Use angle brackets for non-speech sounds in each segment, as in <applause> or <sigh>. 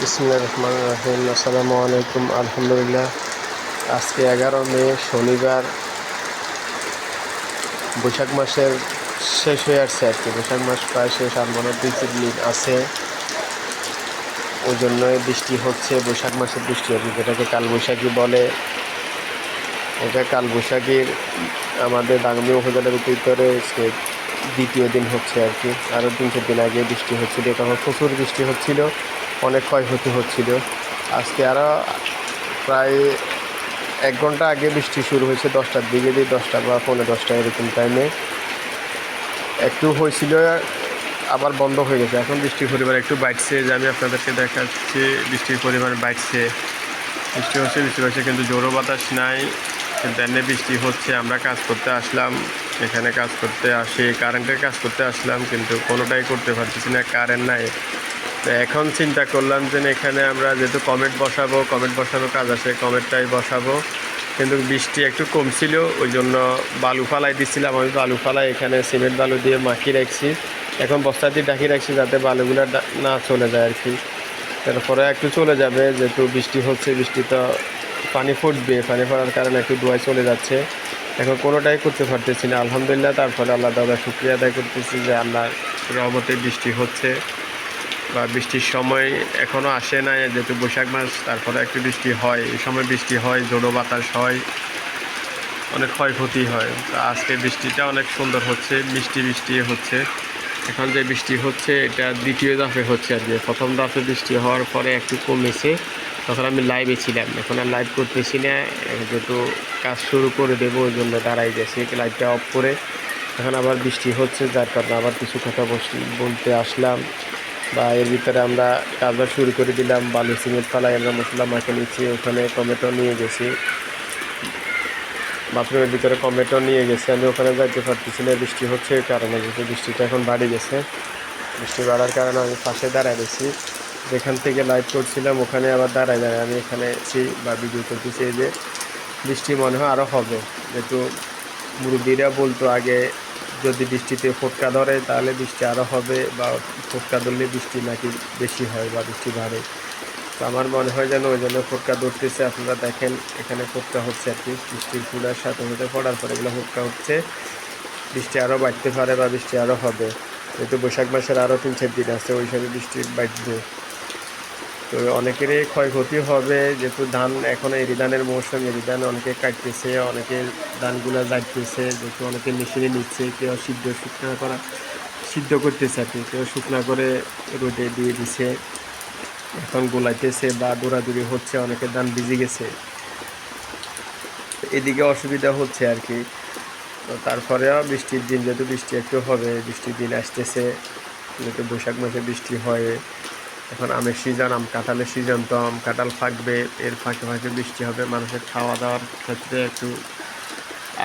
বিসমুল্লাহ রহমান রাহিম। আসসালামু আলাইকুম, আলহামদুলিল্লাহ। আজকে এগারো মে, শনিবার। বৈশাখ মাসের শেষ হয়ে আসছে আর কি বৈশাখ মাস প্রায় শেষ আর মনে দুই দিন আছে। ওই জন্যই বৃষ্টি হচ্ছে, বৈশাখ মাসের বৃষ্টি হচ্ছে। যেটাকে কালবৈশাখী বলে, এটা কালবৈশাখীর আমাদের দাঙ্গমি উপজেলার ভিতরে দ্বিতীয় দিন হচ্ছে আর কি। আরও তিন চার দিন আগে বৃষ্টি হচ্ছিল তখন প্রচুর বৃষ্টি হচ্ছিল, অনেক ক্ষয়ক্ষতি হচ্ছিল। আজকে আরও প্রায় এক ঘণ্টা আগে বৃষ্টি শুরু হয়েছে দশটার দিকে, দিয়ে দশটা বা পৌনে দশটা এরকম টাইমে একটু হয়েছিল, আবার বন্ধ হয়ে গেছে। এখন বৃষ্টির পরিমাণ একটু বাড়ছে, যে আমি আপনাদেরকে দেখাচ্ছি, বৃষ্টির পরিমাণ বাড়ছে। বৃষ্টি হচ্ছে বৃষ্টি হচ্ছে কিন্তু জোরো বাতাস নাই, দেনে বৃষ্টি হচ্ছে, আমরা কাজ করতে আসলাম। এখানে কাজ করতে আসি কারেন্টের কাজ করতে আসলাম, কিন্তু কোনোটাই করতে পারতেছি না কারেন্ট নাই। তো এখন চিন্তা করলাম যে এখানে আমরা যেহেতু কমেন্ট বসাবো কমেন্ট বসানো কাজ আছে কমেন্টটাই বসাবো। কিন্তু বৃষ্টি একটু কমছিল, ওই জন্য বালু ফালাই দিচ্ছিলাম আমি বালু ফালাই এখানে সিমেন্ট বালু দিয়ে মাখিয়ে রাখছি। এখন বস্তা দিয়ে ঢাকি রাখছি যাতে বালুগুলো না চলে যায় আর কি। তারপরে একটু চলে যাবে, যেহেতু বৃষ্টি হচ্ছে বৃষ্টি তো পানি ফুটবে। পানি পড়ার কারণে একটু ধোয়ায় চলে যাচ্ছে। এখন কোনোটাই করতে পারতেছি না। আলহামদুলিল্লাহ, তারপরে আল্লাহ দাদা শুক্রিয়া আদায় করতেছি যে আল্লাহ রহমতে বৃষ্টি হচ্ছে বা বৃষ্টির সময় এখনও আসে নাই, যেহেতু বৈশাখ মাস, তারপরে একটু বৃষ্টি হয়, এই সময় বৃষ্টি হয়, জোড়ো বাতাস হয়, অনেক ক্ষয়ক্ষতি হয়। তো আজকে বৃষ্টিটা অনেক সুন্দর হচ্ছে বৃষ্টি বৃষ্টি হচ্ছে। এখন যে বৃষ্টি হচ্ছে, এটা দ্বিতীয় দফে হচ্ছে আর কি। প্রথম দফে বৃষ্টি হওয়ার পরে একটু কমেছে। তখন আমি লাইভে ছিলাম। এখন আর লাইভ করতেছি না। যেহেতু কাজ শুরু করে দেবো, ওই জন্য দাঁড়াই গেছি। লাইভটা অফ করে এখন আবার বৃষ্টি হচ্ছে, যার কারণে আবার কিছু কথা বলতে আসলাম। বা এর ভিতরে আমরা কাজটা শুরু করে দিলাম। বালু সিমেন্ট ফালাই আমরা মশলা মাখে নিচ্ছি, ওখানে টমেটো নিয়ে গেছি। বাথরুমের ভিতরে টমেটো নিয়ে গেছি। আমি ওখানে যাইতে পারতেছি না, বৃষ্টি হচ্ছে কারণে। যেহেতু বৃষ্টিটা এখন বাড়ি গেছে, বৃষ্টি বাড়ার কারণে আমি পাশে দাঁড়ায় রয়েছি যেখান থেকে লাইভ করছিলাম, ওখানে আবার দাঁড়ায় দাঁড়ায় আমি এখানে আছি বা ভিডিও করতেছি, এই যে বৃষ্টি মনে হয় আরও হবে। যেহেতু মুরব্বীরা বলতো আগে যদি বৃষ্টিতে ফোটকা ধরে, তাহলে বৃষ্টি আরও হবে বা ফোটকা ধরলে বৃষ্টি নাকি বেশি হয় বা বৃষ্টি বাড়ে। তো আমার মনে হয় যেন ওই জন্য ফোটকা ধরতেছে। আপনারা দেখেন, এখানে ফোটকা হচ্ছে আর কি। বৃষ্টির ফুলার সাথে সাথে পড়ার পরে এগুলো ফোটকা হচ্ছে। বৃষ্টি আরও বাড়তে পারে বা বৃষ্টি আরও হবে। যেহেতু বৈশাখ মাসের আরও তিন চার দিন আছে, ওই হিসাবে বৃষ্টি বাড়বে। তো অনেকেরই ক্ষয়ক্ষতি হবে, যেহেতু ধান এখন এরি ধানের মৌসুম এরি ধান অনেকে কাটতেছে, অনেকে ধানগুলো যাইতেছে যেহেতু অনেকে মেশিনে নিচ্ছে, কেউ সিদ্ধ শুকনা করা, সিদ্ধ করতেছে আর কি, কেউ শুকনা করে রোদে দিয়ে দিছে। এখন গোলাইতেছে বা দৌড়াদৌড়ি হচ্ছে অনেকের ধান ভিজে গেছে। এদিকে অসুবিধা হচ্ছে আর কি। তো তারপরেও বৃষ্টির দিন, যেহেতু বৃষ্টি একটু হবে, বৃষ্টির দিন আসতেছে, যেহেতু বৈশাখ মাসে বৃষ্টি হয় এখন আমের সিজন, আম কাঁঠালের সিজন তো আম কাঁঠাল ফাঁকবে, এর ফাঁকে ফাঁকে বৃষ্টি হবে, মানুষের খাওয়া দাওয়ার ক্ষেত্রে একটু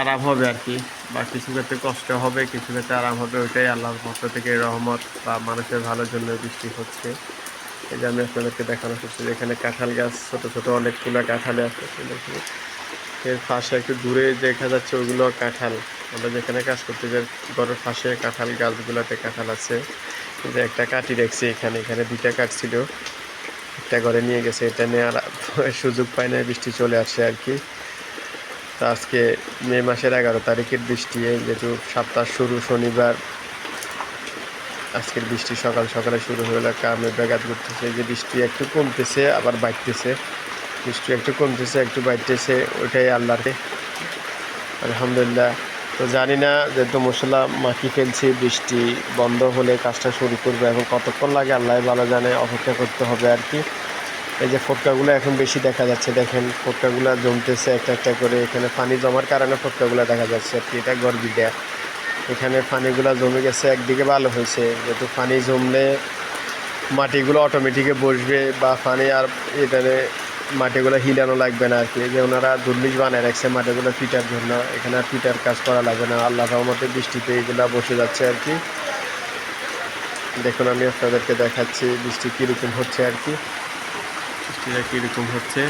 আরাম হবে আর কি। বা কিছু ক্ষেত্রে কষ্ট হবে, কিছু ক্ষেত্রে আরাম হবে, ওইটাই আল্লাহর পক্ষ থেকে রহমত বা মানুষের ভালোর জন্য বৃষ্টি হচ্ছে। এই যে আমি আপনাদেরকে দেখানো করছি এখানে কাঁঠাল গাছ, ছোটো ছোটো অনেকগুলো কাঁঠালে আসতেছে এর পাশে একটু দূরে দেখা যাচ্ছে ওইগুলো কাঁঠাল। আমরা যেখানে কাজ করতে যাই, ঘরের পাশে কাঁঠাল গাছগুলোতে কাঁঠাল আছে। যে একটা কাটি রাখছি এখানে এখানে দুইটা কাঠ ছিল। একটা ঘরে নিয়ে গেছে, এটা নেওয়ার <laughs> সুযোগ পায় না বৃষ্টি চলে আসে আর কি। তো আজকে মে মাসের এগারো তারিখের বৃষ্টি যেহেতু সপ্তাহ শুরু, শনিবার, আজকের বৃষ্টি সকাল সকালে শুরু হয়ে হলো কামে ব্যাঘাত করতেছে যে বৃষ্টি একটু কমতেছে, আবার বাড়তেছে। বৃষ্টি একটু কমতেছে, একটু বাড়তেছে, ওইটাই আল্লাহকে আলহামদুলিল্লাহ। তো জানি না যেহেতু মশলা মাখি ফেলছি, বৃষ্টি বন্ধ হলে কাজটা শুরু করবে। এখন কতক্ষণ লাগে আল্লাহ ভালো জানে, অপেক্ষা করতে হবে আর কি। এই যে ফটকাগুলো এখন বেশি দেখা যাচ্ছে, দেখেন ফটকাগুলো জমতেছে একটা একটা করে। এখানে পানি জমার কারণে ফটকাগুলো দেখা যাচ্ছে আর কি, এটা গর্বিটা এখানে পানিগুলো জমে গেছে, একদিকে ভালো হয়েছে। যেহেতু পানি জমলে মাটিগুলো অটোমেটিকে বসবে বা পানি আর এখানে মাটিগুলো হিলানো লাগবে না আর কি যে ওনারা দুর্নিশ বানায় রাখছে মাটিগুলো পিটার জন্য, এখানে আর পিটার কাজ করা লাগবে না। আল্লাহ রহমতে বৃষ্টিতে এগুলা বসে যাচ্ছে আর কি দেখুন, আমি আপনাদেরকে দেখাচ্ছি বৃষ্টি কীরকম হচ্ছে আর কি বৃষ্টিটা কীরকম হচ্ছে।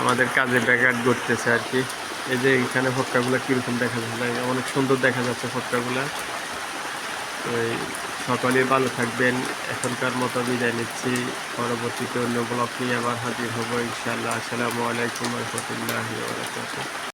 আমাদের কাজে ব্যাঘাত ঘটতেছে আর কি এই যে এখানে ফটকাগুলো কীরকম দেখা যাচ্ছে, অনেক সুন্দর দেখা যাচ্ছে ফটকাগুলো। এই সকলে ভালো থাকবেন। এখনকার মতো বিদায় নিচ্ছি। পরবর্তীতে অন্য ব্লগ নিয়ে আবার হাজির হব ইনশাআল্লাহ। আসসালামু আলাইকুম রহমতুল্লাহি